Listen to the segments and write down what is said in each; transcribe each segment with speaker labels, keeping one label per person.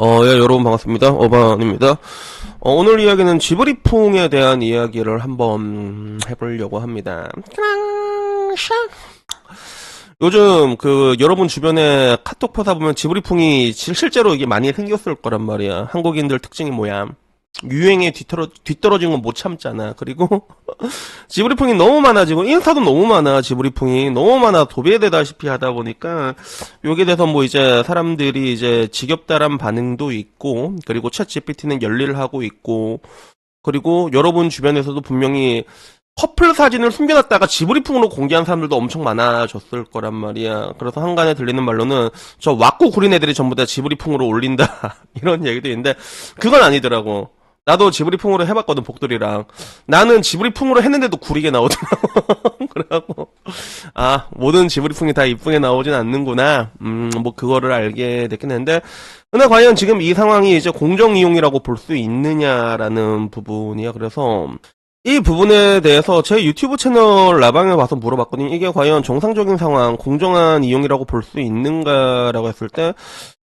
Speaker 1: 어, 예, 여러분 반갑습니다. 어반입니다. 어, 오늘 이야기는 지브리풍에 대한 이야기를 한번 해보려고 합니다. 요즘 그 여러분 주변에 카톡 보다 보면 지브리풍이 실- 실제로 이게 많이 생겼을 거란 말이야. 한국인들 특징이 뭐야? 유행에 뒤떨어, 뒤떨어진 건 못 참잖아. 그리고 지브리풍이 너무 많아지고 인스타도 너무 많아. 지브리풍이 너무 많아. 도배되다시피 하다 보니까 여기에 대해서 뭐 이제 사람들이 이제 지겹다란 반응도 있고 그리고 챗 GPT는 열일을 하고 있고 그리고 여러분 주변에서도 분명히 커플 사진을 숨겨놨다가 지브리풍으로 공개한 사람들도 엄청 많아졌을 거란 말이야. 그래서 한간에 들리는 말로는 저 왁구 구린 애들이 전부 다 지브리풍으로 올린다 이런 얘기도 있는데 그건 아니더라고. 나도 지브리풍으로 해봤거든 복돌이랑. 나는 지브리풍으로 했는데도 구리게 나오더라고. 그래갖고 아 모든 지브리풍이 다 이쁘게 나오진 않는구나. 음 뭐 그거를 알게 됐긴 했는데 근데 과연 지금 이 상황이 이제 공정 이용이라고 볼 수 있느냐라는 부분이야. 그래서 이 부분에 대해서 제 유튜브 채널 라방에 와서 물어봤거든요. 이게 과연 정상적인 상황, 공정한 이용이라고 볼 수 있는가라고 했을 때,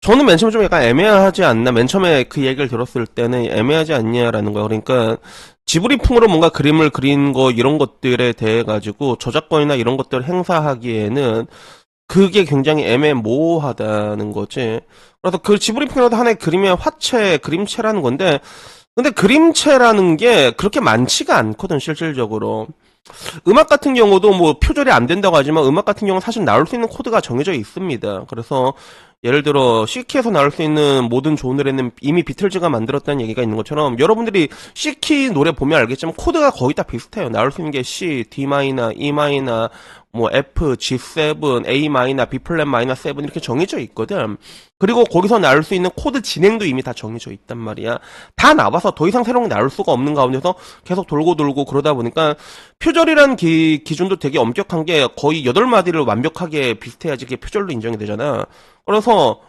Speaker 1: 저는 맨 처음에 좀 약간 애매하지 않나, 맨 처음에 그 얘기를 들었을 때는 애매하지 않냐라는 거예요. 그러니까, 지브리풍으로 뭔가 그림을 그린 거, 이런 것들에 대해 가지고 저작권이나 이런 것들을 행사하기에는 그게 굉장히 애매모호하다는 거지. 그래서 그 지브리풍이라도 하나의 그림의 화체, 그림체라는 건데, 근데 그림체라는 게 그렇게 많지가 않거든, 실질적으로. 음악 같은 경우도 뭐 표절이 안 된다고 하지만 음악 같은 경우는 사실 나올 수 있는 코드가 정해져 있습니다. 그래서 예를 들어 C키에서 나올 수 있는 모든 조너에는 이미 비틀즈가 만들었다는 얘기가 있는 것처럼 여러분들이 C키 노래 보면 알겠지만 코드가 거의 다 비슷해요. 나올 수 있는 게 C, D 마이너, E 마이너, 뭐 F, G7, A 마이너, B 플랫 마이너 7 이렇게 정해져 있거든. 그리고 거기서 나올 수 있는 코드 진행도 이미 다 정해져 있단 말이야. 다 나와서 더 이상 새로운 게 나올 수가 없는 가운데서 계속 돌고 돌고 그러다 보니까 표절이란 기, 기준도 되게 엄격한 게 거의 8마디를 완벽하게 비슷해야지 그게 표절로 인정이 되잖아. 그래서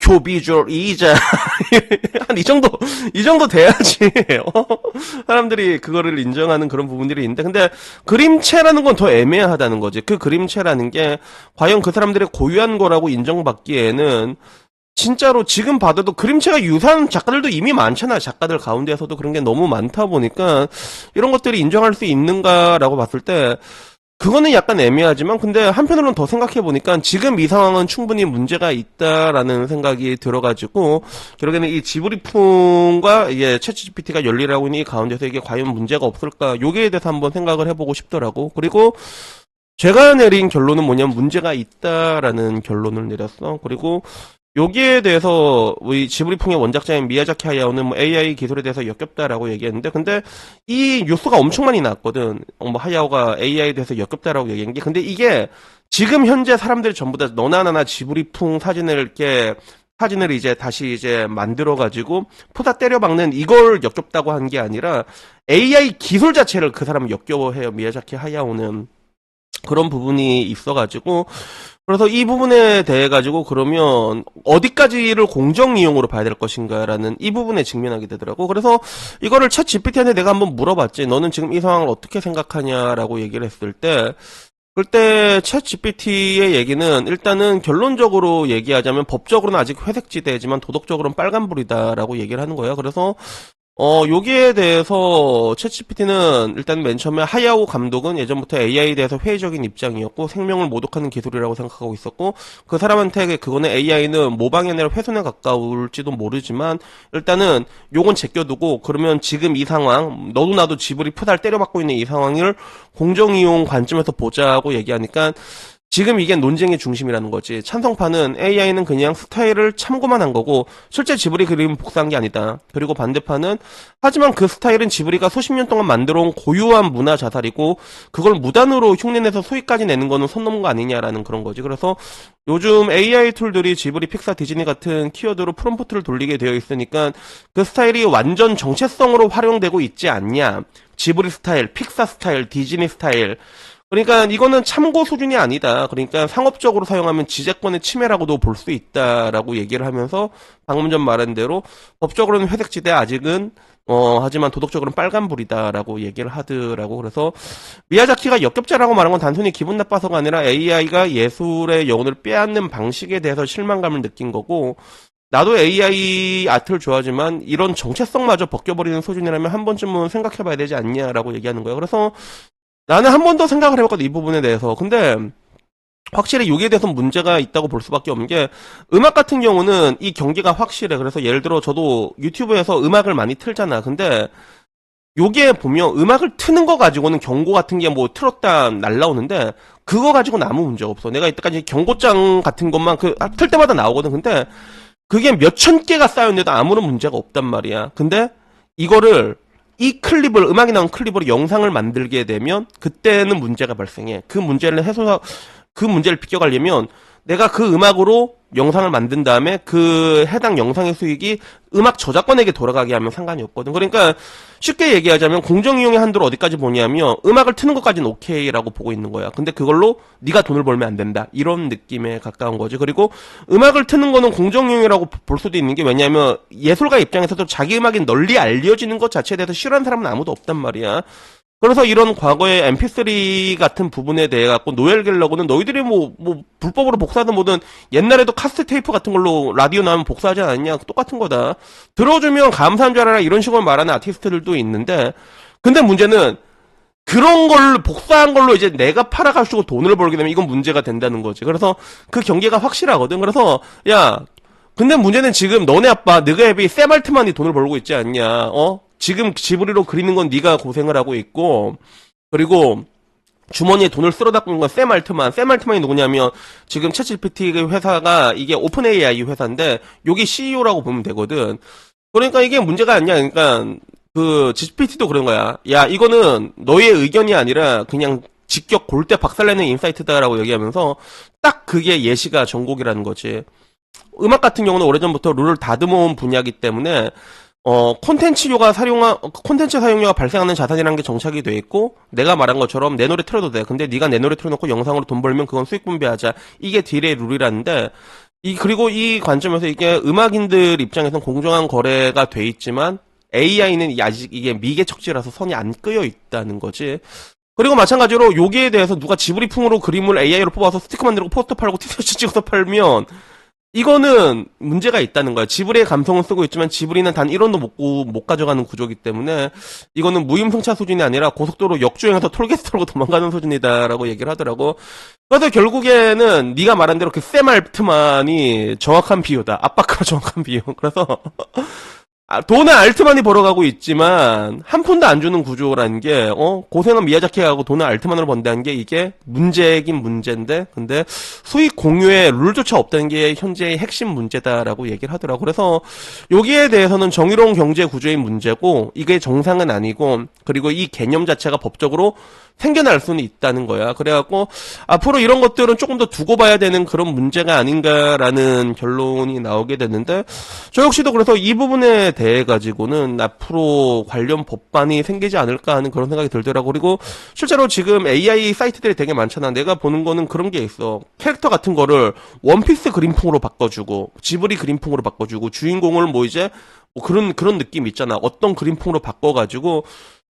Speaker 1: 교비주얼 이자 한 이 정도 이 정도 돼야지. 어? 사람들이 그거를 인정하는 그런 부분들이 있는데 근데 그림체라는 건 더 애매하다는 거지. 그 그림체라는 게 과연 그 사람들의 고유한 거라고 인정받기에는 진짜로 지금 봐도 그림체가 유사한 작가들도 이미 많잖아. 작가들 가운데에서도 그런 게 너무 많다 보니까 이런 것들이 인정할 수 있는가라고 봤을 때 그거는 약간 애매하지만 근데 한편으로는 더 생각해 보니까 지금 이 상황은 충분히 문제가 있다라는 생각이 들어가지고 결국에는 이 지브리풍과 이게 챗GPT가 열리라고 있는 이 가운데서 이게 과연 문제가 없을까 요기에 대해서 한번 생각을 해보고 싶더라고. 그리고 제가 내린 결론은 뭐냐면 문제가 있다라는 결론을 내렸어. 그리고 여기에 대해서 우리 지브리풍의 원작자인 미야자키 하야오는 뭐 AI 기술에 대해서 역겹다라고 얘기했는데 근데 이 뉴스가 엄청 많이 나왔거든. 어, 뭐 하야오가 AI에 대해서 역겹다라고 얘기한 게 근데 이게 지금 현재 사람들이 전부 다 너나 나나 지브리풍 사진을 이렇게 사진을 이제 다시 이제 만들어 가지고 포다 때려 박는 이걸 역겹다고 한 게 아니라 AI 기술 자체를 그 사람은 역겨워해요. 미야자키 하야오는 그런 부분이 있어가지고 그래서 이 부분에 대해 가지고 그러면 어디까지를 공정 이용으로 봐야 될 것인가라는 이 부분에 직면하게 되더라고. 그래서 이거를 챗 GPT한테 내가 한번 물어봤지. 너는 지금 이 상황을 어떻게 생각하냐라고 얘기를 했을 때 그때 챗 GPT의 얘기는 일단은 결론적으로 얘기하자면 법적으로는 아직 회색지대지만 도덕적으로는 빨간불이다라고 얘기를 하는 거예요. 그래서 어, 여기에 대해서 챗GPT는 일단 맨 처음에 하야오 감독은 예전부터 AI에 대해서 회의적인 입장이었고 생명을 모독하는 기술이라고 생각하고 있었고 그 사람한테 그거는 AI는 모방이 아니라 훼손에 가까울지도 모르지만 일단은 요건 제껴두고 그러면 지금 이 상황 너도 나도 지브리 푸달 때려박고 있는 이 상황을 공정이용 관점에서 보자고 얘기하니까 지금 이게 논쟁의 중심이라는 거지. 찬성파는 AI는 그냥 스타일을 참고만 한 거고 실제 지브리 그림 복사한 게 아니다. 그리고 반대파는 하지만 그 스타일은 지브리가 수십 년 동안 만들어온 고유한 문화 자살이고 그걸 무단으로 흉내내서 소위까지 내는 거는 선 넘은 거 아니냐라는 그런 거지. 그래서 요즘 AI 툴들이 지브리, 픽사, 디즈니 같은 키워드로 프롬프트를 돌리게 되어 있으니까 그 스타일이 완전 정체성으로 활용되고 있지 않냐. 지브리 스타일, 픽사 스타일, 디즈니 스타일 그러니까 이거는 참고 수준이 아니다. 그러니까 상업적으로 사용하면 지재권의 침해라고도 볼 수 있다라고 얘기를 하면서 방금 전 말한 대로 법적으로는 회색지대 아직은 어 하지만 도덕적으로는 빨간불이다라고 얘기를 하더라고. 그래서 미야자키가 역겹자라고 말한 건 단순히 기분 나빠서가 아니라 AI가 예술의 영혼을 빼앗는 방식에 대해서 실망감을 느낀 거고 나도 AI 아트를 좋아하지만 이런 정체성마저 벗겨버리는 수준이라면 한 번쯤은 생각해봐야 되지 않냐라고 얘기하는 거예요. 그래서 나는 한 번 더 생각을 해봤거든 이 부분에 대해서. 근데 확실히 여기에 대해서 문제가 있다고 볼 수밖에 없는 게 음악 같은 경우는 이 경계가 확실해. 그래서 예를 들어 저도 유튜브에서 음악을 많이 틀잖아. 근데 요게 보면 음악을 트는 거 가지고는 경고 같은 게 뭐 틀었다 날라오는데 그거 가지고는 아무 문제가 없어. 내가 이때까지 경고장 같은 것만 그 틀 때마다 나오거든. 근데 그게 몇 천 개가 쌓였는데도 아무런 문제가 없단 말이야. 근데 이거를 이 클립을 음악이 나온 클립으로 영상을 만들게 되면 그때는 문제가 발생해. 그 문제를 해소 그 문제를 비껴가려면 내가 그 음악으로 영상을 만든 다음에 그 해당 영상의 수익이 음악 저작권에게 돌아가게 하면 상관이 없거든. 그러니까 쉽게 얘기하자면 공정이용의 한도를 어디까지 보냐면 음악을 트는 것까지는 오케이라고 보고 있는 거야. 근데 그걸로 네가 돈을 벌면 안 된다. 이런 느낌에 가까운 거지. 그리고 음악을 트는 거는 공정이용이라고 볼 수도 있는 게 왜냐하면 예술가 입장에서도 자기 음악이 널리 알려지는 것 자체에 대해서 싫어하는 사람은 아무도 없단 말이야. 그래서 이런 과거의 MP3 같은 부분에 대해 갖고 노엘 갤러그는 너희들이 뭐, 뭐, 불법으로 복사하든 뭐든 옛날에도 카스트 테이프 같은 걸로 라디오 나오면 복사하지 않았냐? 똑같은 거다. 들어주면 감사한 줄 알아라. 이런 식으로 말하는 아티스트들도 있는데, 근데 문제는 그런 걸 복사한 걸로 이제 내가 팔아가지고 돈을 벌게 되면 이건 문제가 된다는 거지. 그래서 그 경계가 확실하거든. 그래서, 야, 근데 문제는 지금 너네 아빠, 너가 앱이 샘 알트만이 돈을 벌고 있지 않냐, 어? 지금 지브리로 그리는 건 네가 고생을 하고 있고 그리고 주머니에 돈을 쓸어 담는 건 샘 알트만. 샘 알트만이 누구냐면 지금 챗GPT 회사가 이게 오픈 AI 회사인데 여기 CEO라고 보면 되거든. 그러니까 이게 문제가 아니야. 그러니까 그 GPT도 그런 거야. 야 이거는 너의 의견이 아니라 그냥 직격 골대 박살내는 인사이트다라고 얘기하면서 딱 그게 예시가 전곡이라는 거지. 음악 같은 경우는 오래전부터 룰을 다듬어온 분야이기 때문에 어, 콘텐츠료가 사용하, 콘텐츠 사용료가 발생하는 자산이라는 게 정착이 돼 있고, 내가 말한 것처럼 내 노래 틀어도 돼. 근데 네가 내 노래 틀어놓고 영상으로 돈 벌면 그건 수익 분배하자. 이게 딜의 룰이라는데, 이, 그리고 이 관점에서 이게 음악인들 입장에서는 공정한 거래가 돼 있지만, AI는 아직 이게 미개 척지라서 선이 안 끄여 있다는 거지. 그리고 마찬가지로 여기에 대해서 누가 지브리풍으로 그림을 AI로 뽑아서 스티커 만들고 포스터 팔고 티셔츠 찍어서 팔면, 이거는 문제가 있다는 거야. 지브리의 감성을 쓰고 있지만 지브리는 단 1원도 못, 구- 못 가져가는 구조기 때문에 이거는 무임승차 수준이 아니라 고속도로 역주행해서 톨게이트 털고 도망가는 수준이다라고 얘기를 하더라고. 그래서 결국에는 네가 말한 대로 그 샘 알트만이 정확한 비유다. 압박하고 정확한 비유. 그래서 아, 돈은 알트만이 벌어가고 있지만 한 푼도 안 주는 구조라는 게 어? 고생은 미야자키하고 돈을 알트만으로 번다는 게 이게 문제긴 문제인데 근데 수익 공유의 룰조차 없다는 게 현재의 핵심 문제다라고 얘기를 하더라고. 그래서 여기에 대해서는 정의로운 경제 구조의 문제고 이게 정상은 아니고 그리고 이 개념 자체가 법적으로 생겨날 수는 있다는 거야. 그래갖고 앞으로 이런 것들은 조금 더 두고 봐야 되는 그런 문제가 아닌가라는 결론이 나오게 됐는데 저 역시도 그래서 이 부분에 대해 가지고는 앞으로 관련 법반이 생기지 않을까 하는 그런 생각이 들더라고. 그리고 실제로 지금 AI 사이트들이 되게 많잖아. 내가 보는 거는 그런 게 있어. 캐릭터 같은 거를 원피스 그림풍으로 바꿔주고 지브리 그림풍으로 바꿔주고 주인공을 뭐 이제 뭐 그런 그런 느낌 있잖아. 어떤 그림풍으로 바꿔가지고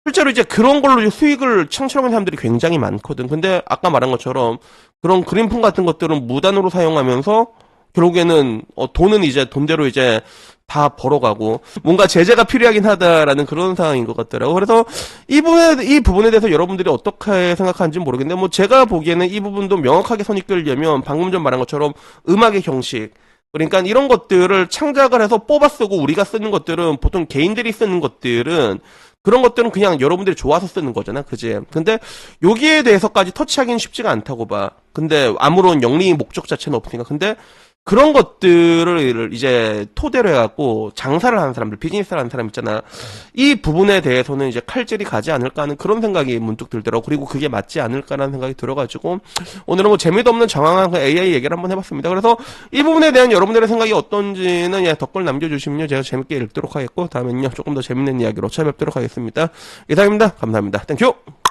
Speaker 1: 실제로 이제 그런 걸로 수익을 창출하는 사람들이 굉장히 많거든. 근데 아까 말한 것처럼 그런 그림품 같은 것들은 무단으로 사용하면서 결국에는 어, 돈은 이제 돈대로 이제 다 벌어가고 뭔가 제재가 필요하긴 하다라는 그런 상황인 것 같더라고. 그래서 이 부분에 이 부분에 대해서 여러분들이 어떻게 생각하는지 모르겠는데 뭐 제가 보기에는 이 부분도 명확하게 선이 끌려면 방금 전 말한 것처럼 음악의 형식 그러니까 이런 것들을 창작을 해서 뽑아 쓰고 우리가 쓰는 것들은 보통 개인들이 쓰는 것들은 그런 것들은 그냥 여러분들이 좋아서 쓰는 거잖아, 그지? 근데 여기에 대해서까지 터치하기는 쉽지가 않다고 봐. 근데 아무런 영리 목적 자체는 없으니까. 근데 그런 것들을 이제 토대로 해갖고 장사를 하는 사람들, 비즈니스를 하는 사람 있잖아. 이 부분에 대해서는 이제 칼질이 가지 않을까 하는 그런 생각이 문득 들더라고. 그리고 그게 맞지 않을까라는 생각이 들어가지고 오늘은 뭐 재미도 없는 장황한 그 AI 얘기를 한번 해봤습니다. 그래서 이 부분에 대한 여러분들의 생각이 어떤지는 예, 댓글 남겨주시면요. 제가 재밌게 읽도록 하겠고 다음엔요. 조금 더 재밌는 이야기로 찾아뵙도록 하겠습니다. 이상입니다. 감사합니다. 땡큐!